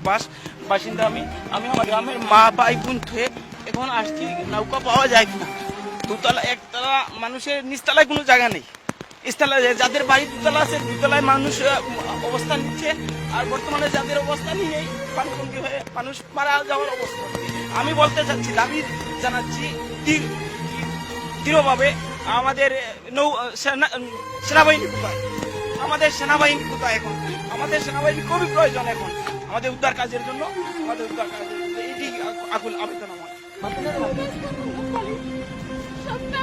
বাস, বাসিন্দা আমি আমি আমার গ্রামের মা, ভাই, বোন এখন আসছি। নৌকা পাওয়া যায় কিনা? দুতলা, একতলা মানুষের নিচতলায় কোনো জায়গা নেই। যাদের বাড়ি দুতলা আছে, দুতলায় মানুষ অবস্থান নিচ্ছে। আর বর্তমানে যাদের অবস্থান নেই পানিবন্দী হয়ে মানুষ মারা যাওয়ার অবস্থা। আমি বলতে চাচ্ছি, দাবি জানাচ্ছি দৃঢ়ভাবে আমাদের নৌ সেনা- সেনাবাহিনী কোথায়? আমাদের সেনাবাহিনী কোথায় এখন? আমাদের সেনাবাহিনী খুবই প্রয়োজন এখন। আমাদের উদ্ধার কাজের জন্য আমাদের উদ্ধার কাজের জন্য এটি আকুল আবেদন আমার। সবটা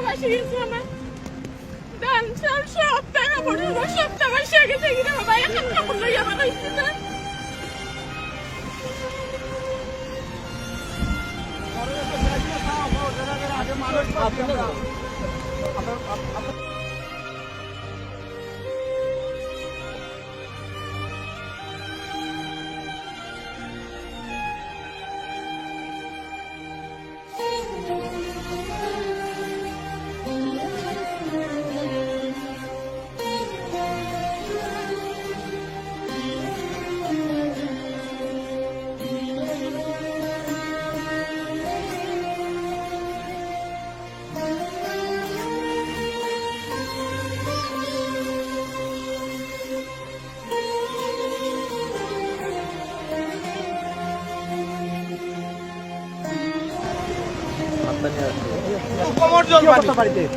কোমর জল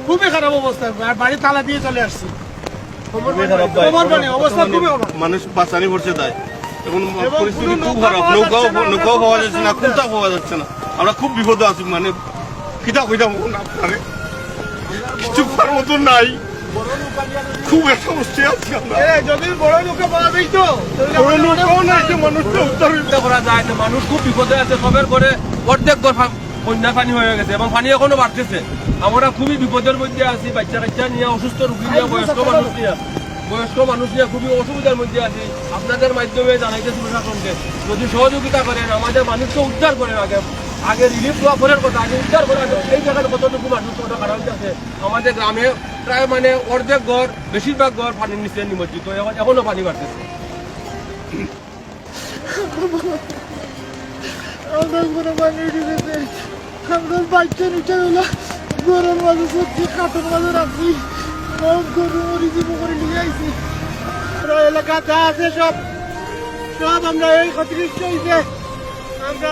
খুবই খারাপ অবস্থা। বাড়ি তালা দিয়ে চলে আসছি। খুবই খারাপ ভাই। কোমর পানি অবস্থা খুবই খারাপ। মানুষ পাঁচানি পড়ছে তাই। এখন এবং পরিস্থিতি খুব খারাপ। নৌকাও নৌকাও পাওয়া যাচ্ছে না নৌকা পাওয়া যাচ্ছে না। আমরা খুব বিপদে আছি মানে খিদা খিদা আপনারে। কিছু করার মতন নাই। খুব একটা অবস্থা আছি আমরা। যদি বড় নৌকা পাওয়া যাইত তাহলে কোনো আমাদের নৌকাও নাই যে মানুষটা উদ্ধার করা যায় মানুষ খুব বিপদে আছে সবের করে অর্ধেক ঘর বন্যা পানি হয়ে গেছে এবং পানি এখনও বাড়তেছে আমরা খুবই বিপদের মধ্যে আছি বাচ্চা কাচ্চা নিয়ে অসুস্থ রুগী নিয়ে বয়স্ক মানুষ নিয়ে। বয়স্ক মানুষ নিয়ে খুবই অসুবিধার মধ্যে আছি। আপনাদের মাধ্যমে জানাইতেছি প্রশাসনকে যদি সহযোগিতা করেন আমাদের মানুষকে উদ্ধার করেন আগে। আগে রিলিফ দেওয়া পরের কথা আগে উদ্ধার করা এই জায়গায় কতটুকু মানুষ কত খারাপ আছে আমাদের গ্রামে প্রায় মানে অর্ধেক ঘর বেশিরভাগ ঘর পানির নিচে নিমজ্জিত। এখন এখনও পানি বাড়তেছে। আমরা কোনো পানি ঢুকেছে আমরা বাচ্চা নিচে হলো। গরম মাঝে সত্যি কাঠের মাঝে রাখছি। গরু মরিচি পুকুরে নিয়ে আইছি। এলাকা যা আছে সব সব আমরা এই ক্ষতিগ্রস্ত হয়েছে আমরা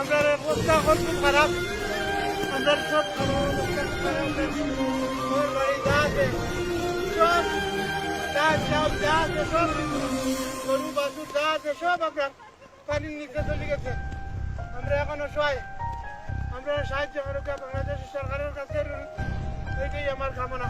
আমরা অবস্থা খুব খারাপ। আমরা সব গরু, বাছুর যা আছে, সব আমরা পানির নিচে চলে গেছে। আমরা এখন অসহায় আমরা সাহায্য করুক বাংলাদেশ সরকারের কাছে এটাই আমার কামনা।